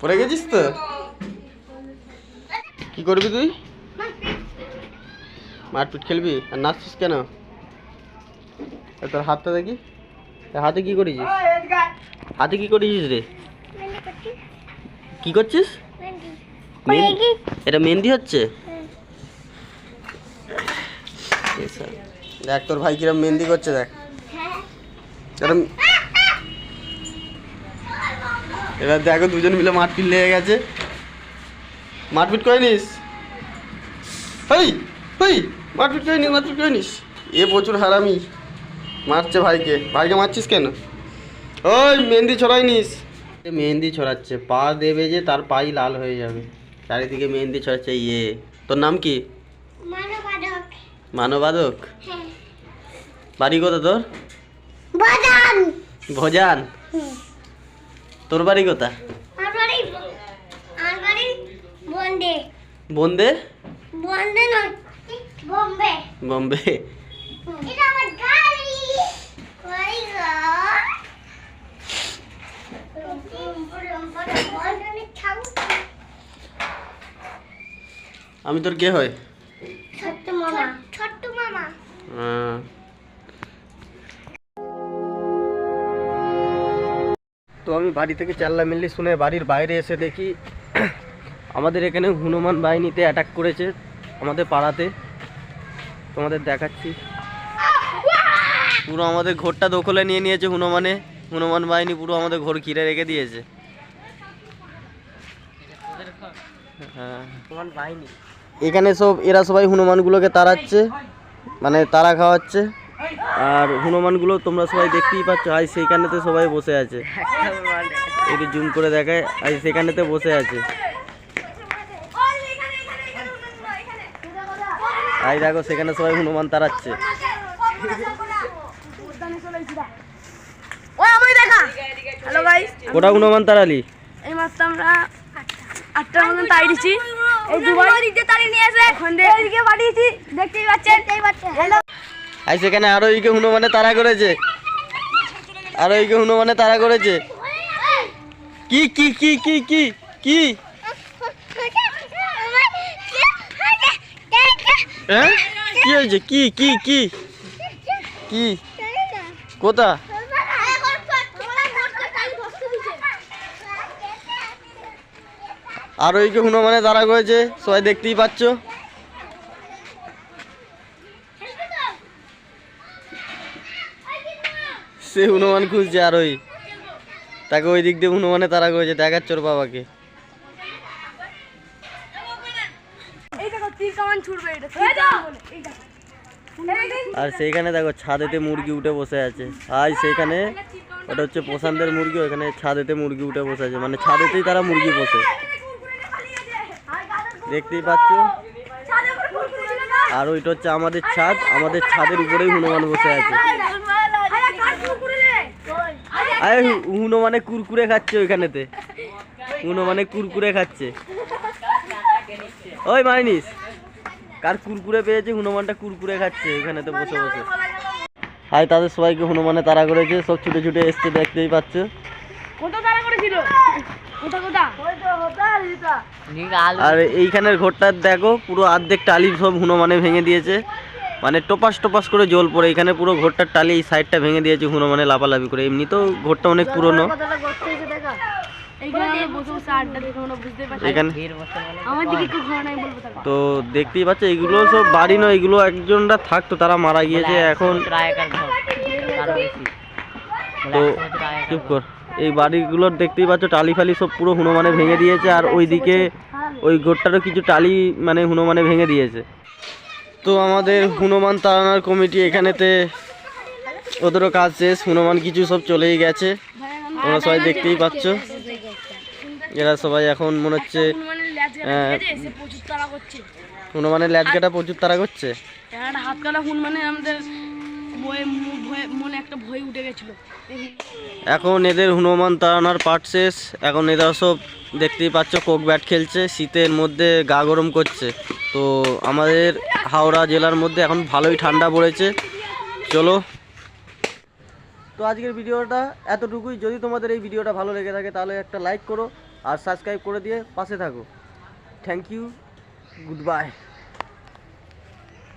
পড়ে গেছিস তো? কি করবি তুই? মারপিট খেলবি? আর নাচছিস কেন? তোর হাতটা দেখি। তোর হাতে কি করেছিস? হাতে কি করেছিস রে? কি করছিস? এটা মেহেন্দি হচ্ছে? দেখ তোর ভাই কিরম মেহেন্দি করছে দেখ। এরম এবার দেখো দুজন মিলে মারপিট লেগে গেছে। মারপিট করে নিস। হই হই মারপিট করে নিস মারপিট করে নিস। এ প্রচুর হারামি। মারছে ভাইকে। ভাইকে মারছিস কেন? ওই মেহেন্দি ছড়াই নিস। এ মেহেন্দি ছড়াচ্ছে। পা দেবে যে তার পাই লাল হয়ে যাবে। চারিদিকে মেহেন্দি ছড়াচ্ছে। ইয়ে। তোর নাম কি? মানবাদক হ্যাঁ। বাড়ি কোথা তোর? বাদাম ভোজান? তোর বাড়ি কোথা বন্দে। বম্বে। আমি তোর কে হয় তো আমি বাড়ি থেকে চাল্লা মিল্লি শুনে বাড়ির বাইরে এসে দেখি আমাদের এখানে হনুমান বাহিনীতে অ্যাটাক করেছে আমাদের পাড়াতে। তোমাদের দেখাচ্ছি। পুরো আমাদের ঘরটা দখলে নিয়ে নিয়েছে হনুমানে। হনুমান বাহিনী পুরো আমাদের ঘর ঘিরে রেখে দিয়েছে। হ্যাঁ। এখানে সব এরা সবাই হনুমানগুলোকে তাড়াচ্ছে। মানে তারা খাওয়াচ্ছে। আর হনুমানগুলো তোমরা সবাই দেখতেই পাচ্ছ আজ সেইখানেতে সবাই বসে আছে। একটু জুম করে দেখায় আজ সেখানেতে বসে আছে। আজ দেখো সেখানে সবাই হনুমান তাড়াচ্ছে ও আমি দেখা। হ্যালো গাইস কোটা হনুমান তাড়ালি এই মাত্র আমরা আটটার মতন তাড়িয়েছি। এই দুবার দিকে তাড়িয়ে নিয়ে এসে ওখান থেকে পাঠিয়েছি। দেখতেই পাচ্ছেন? দেখতেই পাচ্ছেন। হ্যালো আজ সেখানে আরও এইকে হনুমানে তারা করেছে। আরও এইকে হনুমানে তারা করেছে। কি কি কি কি কি কি? হ্যাঁ? কি হয়েছে? কি কি কি? কি? কোথা আর ওইকে হনুমানে তাড়া করেছে। সবাই দেখতেই পাচ্ছ। সে হনুমান খুঁজছে আর ওই তাকে ওই দিক দিয়ে হনুমানে তারা করেছে দেখাচ্ছ ওর বাবাকে। এই দেখো তীর কামান ছুড়বে এটা তীর কামান বলে? এই দেখো। আর সেইখানে দেখো ছাদেতে মুরগি উঠে বসে আছে। আজ সেইখানে ওটা হচ্ছে প্রশান্তের মুরগি ওখানে ছাদেতে মুরগি উঠে বসে আছে। মানে ছাদেতেই তারা মুরগি বসে দেখতেই পাচ্ছ? আর ওইটা হচ্ছে আমাদের ছাদ আমাদের ছাদের উপরেই হনুমান বসে আছে। আরে হু- হনুমানে কুরকুরে খাচ্ছে ওইখানেতে। হনুমানে কুরকুরে খাচ্ছে। ওই মাইনিস কার কুরকুরে পেয়েছে হনুমানটা কুরকুরে খাচ্ছে ওইখানেতে বসে বসে। হাই তাদের সবাইকে হনুমানে তাড়া করেছে সব ছুটে ছুটে এসছে দেখতেই পাচ্ছ। কোথা তারা করেছিল? কোথা কোথা আর এইখানের ঘরটা দেখো পুরো অর্ধেক টালি সব হনুমানে ভেঙে দিয়েছে। মানে টোপাস টোপাস করে জল পড়ে এখানে পুরো ঘরটার টালি এই সাইডটা ভেঙে দিয়েছে হুনো মানে লাফালাফি করে। এমনিতেও ঘরটা অনেক পুরনো। এখানে তো দেখতেই পাচ্ছ এগুলো সব বাড়ি নয় এগুলো একজনরা থাকতো তারা মারা গিয়েছে এখন তো চুপ কর। এই বাড়িগুলোর দেখতেই পাচ্ছ টালি ফালি সব পুরো হনুমানে ভেঙে দিয়েছে আর ওইদিকে ওই গোটটারও কিছু টালি মানে হনুমানে ভেঙে দিয়েছে। তো আমাদের হনুমান তাড়ানোর কমিটি এখানেতে ওদেরও কাজ শেষ হনুমান কিছু সব চলেই গেছে। তোমরা সবাই দেখতেই পাচ্ছ। এরা সবাই এখন মনে হচ্ছে হনুমানের হ্যাঁ। কাটা প্রচুর তারা করছে। হনুমানের ল্যাজ কাটা প্রচুর তারা করছে? হনুমানের আমাদের ভয়ে এখন এদের হনুমান তাড়ানোর পাট শেষ। এখন এরা সব দেখতেই পাচ্ছ কোক ব্যাট খেলছে, শীতের মধ্যে গা গরম করছে। তো আমাদের হাওড়া জেলার মধ্যে এখন ভালোই ঠান্ডা পড়েছে। চলো। তো আজকের ভিডিওটা এতটুকুই। যদি তোমাদের এই ভিডিওটা ভালো লেগে থাকে তাহলে একটা লাইক করো আর সাবস্ক্রাইব করে দিয়ে পাশে থাকো। Thank you. Good bye.